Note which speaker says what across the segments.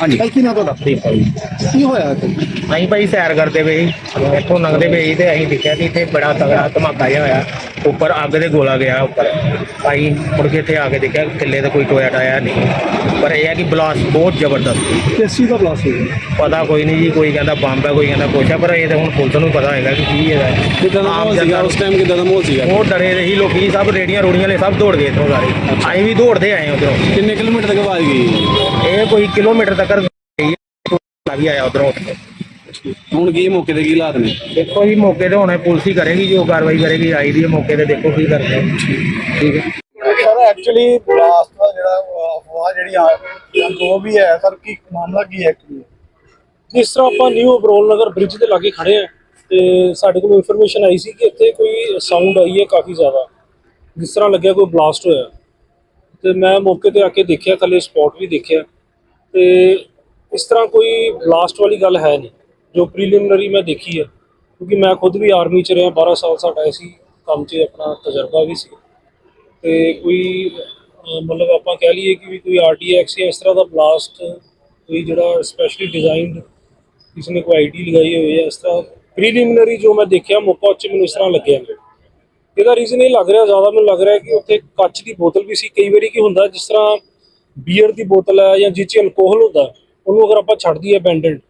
Speaker 1: ਹਾਂਜੀ
Speaker 2: ਭਾਈ ਕੀ ਨਾ ਤੁਹਾਡਾ
Speaker 3: ਠੀਕ ਭਾਈ
Speaker 2: ਕੀ ਹੋਇਆ ਇੱਥੇ?
Speaker 3: ਅਸੀਂ ਭਾਈ ਸੈਰ ਕਰਦੇ ਪਏ ਸੀ। ਇੱਥੋਂ ਲੰਘਦੇ ਪਏ ਸੀ ਤੇ ਅਸੀਂ ਦੇਖਿਆ ਕਿ ਇੱਥੇ ਬੜਾ ਤਗੜਾ ਧਮਾਕਾ ਜਿਹਾ ਹੋਇਆ ਉੱਪਰ ਅੱਗ ਦੇ ਗੋਲਾ ਗਿਆ ਉੱਪਰ। ਅਸੀਂ ਮੁੜ ਕੇ ਇੱਥੇ ਆ ਕੇ ਦੇਖਿਆ ਥੱਲੇ ਤਾਂ ਕੋਈ ਟੋਇਆ ਟਾਇਆ ਨਹੀਂ। ਪਰ ਇਹ ਹੈ ਕਿ ਬਲਾਸਟ ਬਹੁਤ ਜ਼ਬਰਦਸਤ
Speaker 2: ਕਿਸ ਚੀਜ਼ ਦਾ ਬਲਾਸਟ ਹੋਇਆ
Speaker 3: ਪਤਾ ਕੋਈ ਨਹੀਂ ਜੀ ਕੋਈ ਕਹਿੰਦਾ ਬੰਬ ਹੈ ਕੋਈ ਕਹਿੰਦਾ ਕੁਛ ਹੈ ਪਰ ਇਹ ਤਾਂ ਹੁਣ ਪੁਲਿਸ ਨੂੰ ਪਤਾ ਹੋਏਗਾ ਕਿ ਕੀ ਹੈਗਾ
Speaker 2: ਕਿਦਾਂ ਦਾ
Speaker 3: ਆਮ
Speaker 2: ਮਾਹੌਲ ਸੀਗਾ?
Speaker 3: ਜਨਤਾ
Speaker 2: ਉਸ ਟਾਈਮ ਕਿਦਾਂ ਦਾ ਮਾਹੌਲ ਸੀਗਾ?
Speaker 3: ਉਹ ਡਰੇ ਰਹੀ ਲੋਕੀ ਸਭ ਰੇੜੀਆਂ ਰੋੜੀਆਂ ਵਾਲੇ ਸਭ ਦੌੜ ਗਏ ਇੱਥੋਂ ਸਾਰੇ। ਅਸੀਂ ਵੀ ਦੌੜਦੇ ਆਏ ਉਧਰੋਂ।
Speaker 2: ਕਿੰਨੇ ਕਿਲੋਮੀਟਰ ਤੱਕ ਆਵਾਜ਼ ਗਈ?
Speaker 3: ਇਹ ਕੋਈ ਕਿਲੋਮੀਟਰ ਤੱਕ ਗਈ ਹੈ ਵੀ ਆਇਆ ਉਧਰੋਂ।
Speaker 2: ਹੁਣ ਕੀ ਮੌਕੇ ਤੇ ਕੀ ਹਾਲਾਤ ਨੇ?
Speaker 3: ਦੇਖੋ ਜੀ ਮੌਕੇ ਤੇ ਹੁਣੇ ਪੁਲਿਸ ਹੀ ਕਰੇਗੀ ਜੋ ਕਾਰਵਾਈ ਕਰੇਗੀ ਆਈ ਦੀ ਹੈ ਮੌਕੇ ਤੇ ਦੇਖੋ ਕੀ ਕਰਦੇ ਠੀਕ ਹੈ।
Speaker 1: ਸਰ ਐਕਚੁਅਲੀ ਬਲਾਸਟ ਦਾ ਜਿਹੜਾ ਅਫਵਾਹ ਜਿਹੜੀ ਆ ਜਾਂ ਜੋ ਵੀ ਹੈ ਸਰ ਕੀ ਮਾਮਲਾ ਕੀ ਹੈ actually?
Speaker 4: ਜਿਸ ਤਰ੍ਹਾਂ ਆਪਾਂ ਨਿਊ ਅਬਰੋਲ ਨਗਰ ਬ੍ਰਿਜ ਤੇ ਲਾਗੇ ਖੜੇ ਆ ਤੇ ਸਾਡੇ ਕੋਲ ਇਨਫੋਰਮੇਸ਼ਨ ਆਈ ਸੀ ਕਿ ਇੱਥੇ ਕੋਈ ਸਾਊਂਡ ਆਈ ਹੈ ਕਾਫੀ ਜ਼ਿਆਦਾ। ਜਿਸ ਤਰ੍ਹਾਂ ਲੱਗਿਆ ਕੋਈ ਬਲਾਸਟ ਹੋਇਆ। ਤੇ ਮੈਂ ਮੌਕੇ ਤੇ ਆ ਕੇ ਦੇਖਿਆ ਥੱਲੇ ਸਪੌਟ ਵੀ ਦੇਖਿਆ। ਤੇ ਇਸ ਤਰ੍ਹਾਂ ਕੋਈ ਬਲਾਸਟ ਵਾਲੀ ਗੱਲ ਹੈ ਨਹੀਂ। ਜੋ ਪ੍ਰੀਲਿਮਿਨਰੀ ਮੈਂ ਦੇਖੀ ਹੈ ਕਿਉਂਕਿ ਮੈਂ ਖੁਦ ਵੀ ਆਰਮੀ ਚ ਰਿਹਾ 12 ਸਾਲ ਸਾਡਾ ਐਸੀ ਕੰਮ 'ਚ ਆਪਣਾ ਤਜਰਬਾ ਵੀ ਸੀ। ਤੇ ਕੋਈ ਅਹ, ਮਤਲਬ ਆਪਾਂ ਕਹਿ ਲਈਏ ਕਿ ਵੀ ਕੋਈ ਆਰਡੀਐਕਸ ਜਾਂ ਇਸ ਤਰ੍ਹਾਂ ਦਾ ਬਲਾਸਟ ਕੋਈ ਜਿਹੜਾ ਸਪੈਸ਼ਲੀ ਡਿਜ਼ਾਈਨਡ ਕਿਸੇ ਨੇ ਕੋਈ ਆਈਡੀ ਲਗਾਈ ਹੋਈ ਹੈ ਇਸ ਤਰ੍ਹਾਂ ਪ੍ਰੀਲਿਮਿਨਰੀ ਜੋ ਮੈਂ ਦੇਖਿਆ ਮੌਕਾ ਉੱਚ ਮੈਨੂੰ ਇਸ ਤਰ੍ਹਾਂ ਲੱਗਿਆ। ਇਹਦਾ ਰੀਜ਼ਨ ਇਹ ਲੱਗ ਰਿਹਾ ਜ਼ਿਆਦਾ ਮੈਨੂੰ ਲੱਗ ਰਿਹਾ ਕਿ ਉੱਥੇ ਕੱਚ ਦੀ ਬੋਤਲ ਵੀ ਸੀ। ਕਈ ਵਾਰੀ ਕੀ ਹੁੰਦਾ ਜਿਸ ਤਰ੍ਹਾਂ ਬੀਅਰ ਦੀ ਬੋਤਲ ਹੈ ਜਾਂ ਜਿਸ 'ਚ ਅਲਕੋਹਲ ਹੁੰਦਾ ਉਹਨੂੰ ਅਗਰ ਆਪਾਂ ਛੱਡ ਦਈਏ ਅਬੈਂਡਨਡ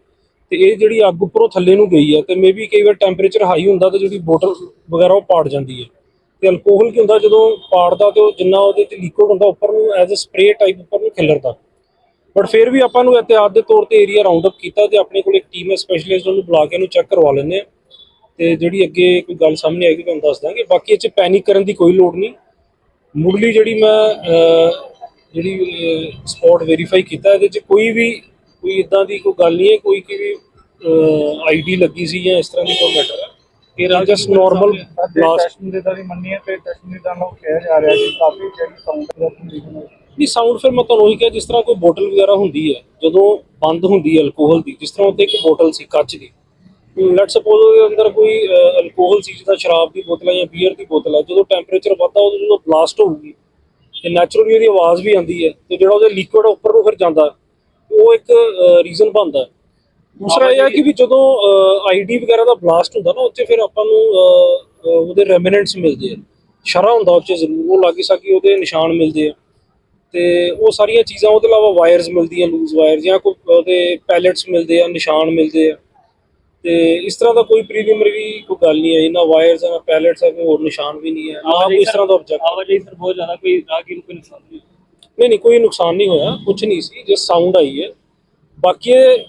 Speaker 4: ਤੇ ਇਹ ਜਿਹੜੀ ਅੱਗ ਉੱਪਰੋਂ ਥੱਲੇ ਨੂੰ ਗਈ ਹੈ ਤੇ ਮੇਬੀ ਕਈ ਵਾਰ ਟੈਂਪਰੇਚਰ ਹਾਈ ਹੁੰਦਾ ਤੇ ਜਿਹੜੀ ਬੋਟਲ ਵਗੈਰਾ ਉਹ ਪਾੜ ਜਾਂਦੀ ਹੈ ਤੇ ਅਲਕੋਹਲ ਕੀ ਹੁੰਦਾ ਜਦੋਂ ਪਾੜਦਾ ਤੇ ਉਹ ਜਿੰਨਾ ਉਹਦੇ ਚ ਲਿਕੁਇਡ ਹੁੰਦਾ, ਉੱਪਰ ਨੂੰ ਐਜ਼ ਅ ਸਪਰੇ ਟਾਈਪ ਉੱਪਰ ਨੂੰ ਖਿਲਰਦਾ। ਬਟ ਫਿਰ ਵੀ ਆਪਾਂ ਨੂੰ ਇhtiyਾਤ ਦੇ ਤੌਰ ਤੇ ਏਰੀਆ ਰਾਉਂਡ ਅਪ ਕੀਤਾ ਤੇ ਆਪਣੇ ਕੋਲ ਇੱਕ ਟੀਮ ਹੈ ਸਪੈਸ਼ਲਿਸਟ ਉਹਨੂੰ ਬੁਲਾ ਕੇ ਉਹਨੂੰ ਚੈੱਕ ਕਰਵਾ ਲੈਂਦੇ ਆ। ਤੇ ਜਿਹੜੀ ਅੱਗੇ ਕੋਈ ਗੱਲ ਸਾਹਮਣੇ ਆਏਗੀ ਤੁਹਾਨੂੰ ਦੱਸ ਦਾਂਗੇ। ਬਾਕੀ ਇਹ ਚ ਪੈਨਿਕ ਕਰਨ ਦੀ ਕੋਈ ਲੋੜ ਨਹੀਂ। ਮੁੱਢਲੀ ਜਿਹੜੀ ਮੈਂ ਜਿਹੜੀ ਸਪੌਟ ਵੈਰੀਫਾਈ ਕੀਤਾ, ਇਹਦੇ ਚ ਕੋਈ ਵੀ ਕੋਈ ਇਦਾਂ ਦੀ ਕੋਈ ਗੱਲ ਨਹੀਂ ਹੈ ਕੋਈ ਕਿ ਵੀ ਆਈਡੀ ਲੱਗੀ ਸੀ ਜਾਂ ਇਸ ਤਰ੍ਹਾਂ ਦੀ ਕੋਈ ਮੈਟਰ ਹੈ? ਇਹ ਜਸਟ ਨਾਰਮਲ
Speaker 1: ਸਰ ਜੇ
Speaker 4: ਬਲਾਸਟ
Speaker 1: ਦੇ ਦੀ ਮੰਨੀਏ ਤੇ ਟੈਸਟ ਦੇ ਨੂੰ ਕਿਹਾ ਜਾ ਰਿਹਾ ਕਿ ਕਾਫੀ ਜਿਹੜੀ ਸਾਊਂਡ ਦਾ
Speaker 4: ਨਹੀਂ ਸਾਊਂਡ ਫਿਰ ਮੈਂ ਤੁਹਾਨੂੰ ਉਹੀ ਕਿਹਾ ਜਿਸ ਤਰ੍ਹਾਂ ਕੋਈ ਬੋਟਲ ਵਗੈਰਾ ਹੁੰਦੀ ਹੈ ਜਦੋਂ ਬੰਦ ਹੁੰਦੀ ਹੈ ਅਲਕੋਹਲ ਦੀ ਜਿਸ ਤਰ੍ਹਾਂ ਉੱਤੇ ਇੱਕ ਬੋਟਲ ਸੀ ਕੱਚ ਦੀ। ਲੈਟ ਸਪੋਜ਼ ਉਹਦੇ ਅੰਦਰ ਕੋਈ ਅਲਕੋਹਲ ਸੀ ਜਿਹਦਾ ਸ਼ਰਾਬ ਦੀ ਬੋਤਲ ਹੈ ਜਾਂ ਬੀਅਰ ਦੀ ਬੋਤਲ ਹੈ ਜਦੋਂ ਟੈਂਪਰੇਚਰ ਵੱਧਦਾ ਉਦੋਂ ਜਦੋਂ ਬਲਾਸਟ ਹੋਊਗੀ ਤੇ ਨੈਚੁਰਲੀ ਉਹਦੀ ਆਵਾਜ਼ ਵੀ ਆਉਂਦੀ ਹੈ ਤੇ ਜਿਹੜਾ ਉਹਦੇ ਲਿਕੁਇਡ ਉੱਪਰ ਨੂੰ ਫਿਰ ਜਾਂਦਾ। ਉਹ ਇੱਕ ਰੀਜ਼ਨ ਬਣਦਾ। ਦੂਸਰਾ ਇਹ ਹੈ ਕਿ ਵੀ ਜਦੋਂ ਆਈਡੀ ਵਗੈਰਾ ਦਾ ਬਲਾਸਟ ਹੁੰਦਾ ਨਾ ਉੱਥੇ ਫਿਰ ਆਪਾਂ ਨੂੰ ਉਹਦੇ ਰੈਮਿਨੈਂਟਸ ਮਿਲਦੇ ਆ। ਸ਼ਰਾ ਹੁੰਦਾ ਉੱਚ ਜ਼ਰੂਰ ਉਹ ਲਾਗੀ ਸਾਗੀ ਉਹਦੇ ਨਿਸ਼ਾਨ ਮਿਲਦੇ ਆ। ਤੇ ਉਹ ਸਾਰੀਆਂ ਚੀਜ਼ਾਂ ਉਹਦੇ ਇਲਾਵਾ ਵਾਇਰਸ ਮਿਲਦੀਆਂ ਲੂਜ਼ ਵਾਇਰ ਜਾਂ ਕੋਈ ਉਹਦੇ ਪੈਲੇਟਸ ਮਿਲਦੇ ਆ ਨਿਸ਼ਾਨ ਮਿਲਦੇ ਆ। ਤੇ ਇਸ ਤਰ੍ਹਾਂ ਦਾ ਕੋਈ ਪ੍ਰੀਲਿਮਿਨਰੀ ਕੋਈ ਗੱਲ ਨਹੀਂ ਹੈ ਨਾ ਵਾਇਰਸ ਨਾ ਪੈਲੇਟਸ ਆ ਕੋਈ ਹੋਰ ਨਿਸ਼ਾਨ ਵੀ ਨਹੀਂ ਹੈ ਨਾ ਕੋਈ ਇਸ ਤਰ੍ਹਾਂ ਦਾ ਆਬਜੈਕਟ
Speaker 5: ਆਵਾਜਾਈ ਸਰ ਬਹੁਤ ਜ਼ਿਆਦਾ ਕੋਈ ਰਾਹਗੀਰ ਨੂੰ ਕੋਈ ਨੁਕਸਾਨ ਨਹੀਂ।
Speaker 4: ਨਹੀਂ ਨਹੀਂ ਕੋਈ ਨੁਕਸਾਨ ਨਹੀਂ ਹੋਇਆ ਕੁਝ ਨਹੀਂ ਸੀ ਜੇ ਸਾਊਂਡ ਆਈ ਹੈ। ਬਾਕੀ ਇਹ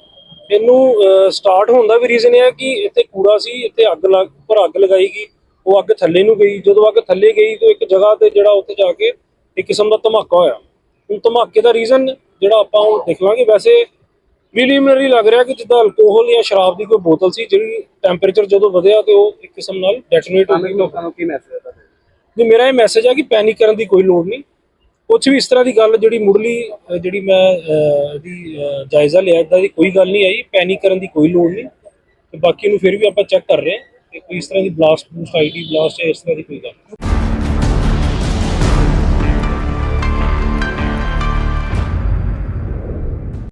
Speaker 4: ਇਹਨੂੰ ਸਟਾਰਟ ਹੋਣ ਦਾ ਵੀ ਰੀਜ਼ਨ ਇਹ ਹੈ ਕਿ ਇੱਥੇ ਕੂੜਾ ਸੀ ਇੱਥੇ ਅੱਗ ਲੱਗ ਉੱਪਰ ਅੱਗ ਲਗਾਈ ਗਈ ਉਹ ਅੱਗ ਥੱਲੇ ਨੂੰ ਗਈ। ਜਦੋਂ ਅੱਗ ਥੱਲੇ ਗਈ ਤਾਂ ਇੱਕ ਜਗ੍ਹਾ ਤੇ ਜਿਹੜਾ ਉੱਥੇ ਜਾ ਕੇ ਇੱਕ ਕਿਸਮ ਦਾ ਧਮਾਕਾ ਹੋਇਆ। ਹੁਣ ਧਮਾਕੇ ਦਾ ਰੀਜ਼ਨ ਜਿਹੜਾ ਆਪਾਂ ਹੁਣ ਦੇਖ ਲਾਂਗੇ ਵੈਸੇ ਪ੍ਰੀਲਿਮਿਨਰੀ ਲੱਗ ਰਿਹਾ ਕਿ ਜਿੱਦਾਂ ਅਲਕੋਹਲ ਜਾਂ ਸ਼ਰਾਬ ਦੀ ਕੋਈ ਬੋਤਲ ਸੀ ਜਿਹੜੀ ਟੈਂਪਰੇਚਰ ਜਦੋਂ ਵਧਿਆ ਤੇ ਉਹ ਇੱਕ ਕਿਸਮ ਨਾਲ ਡੈਟੋਨੇਟ ਹੋ ਗਈ।
Speaker 2: ਲੋਕਾਂ ਨੂੰ ਕੀ ਮੈਸੇਜ ਹੈ ਤੁਹਾਡਾ?
Speaker 4: ਜੀ ਮੇਰਾ ਇਹ ਮੈਸੇਜ ਹੈ ਕਿ ਪੈਨਿਕ ਕਰਨ ਦੀ ਕੋਈ ਲੋੜ ਨਹੀਂ। ਕੁਝ ਵੀ ਇਸ ਤਰ੍ਹਾਂ ਦੀ ਗੱਲ ਜਿਹੜੀ ਮੁੱਢਲੀ ਅਹ, ਜਿਹੜੀ ਮੈਂ ਅਹ, ਇਹਦੀ ਜਾਇਜ਼ਾ ਲਿਆ ਇਦਾਂ ਦੀ ਕੋਈ ਗੱਲ ਨਹੀਂ ਆਈ ਪੈਨਿਕ ਕਰਨ ਦੀ ਕੋਈ ਲੋੜ ਨਹੀਂ। ਤੇ ਬਾਕੀ ਨੂੰ ਫਿਰ ਵੀ ਆਪਾਂ ਚੈੱਕ ਕਰ ਰਹੇ ਹਾਂ ਕਿ ਕੋਈ ਇਸ ਤਰ੍ਹਾਂ ਦੀ ਬਲਾਸਟ ਬੂਸਟ ਆਈਡੀ ਬਲਾਸਟ ਇਸ ਤਰ੍ਹਾਂ ਦੀ ਕੋਈ ਗੱਲ ਨਹੀਂ।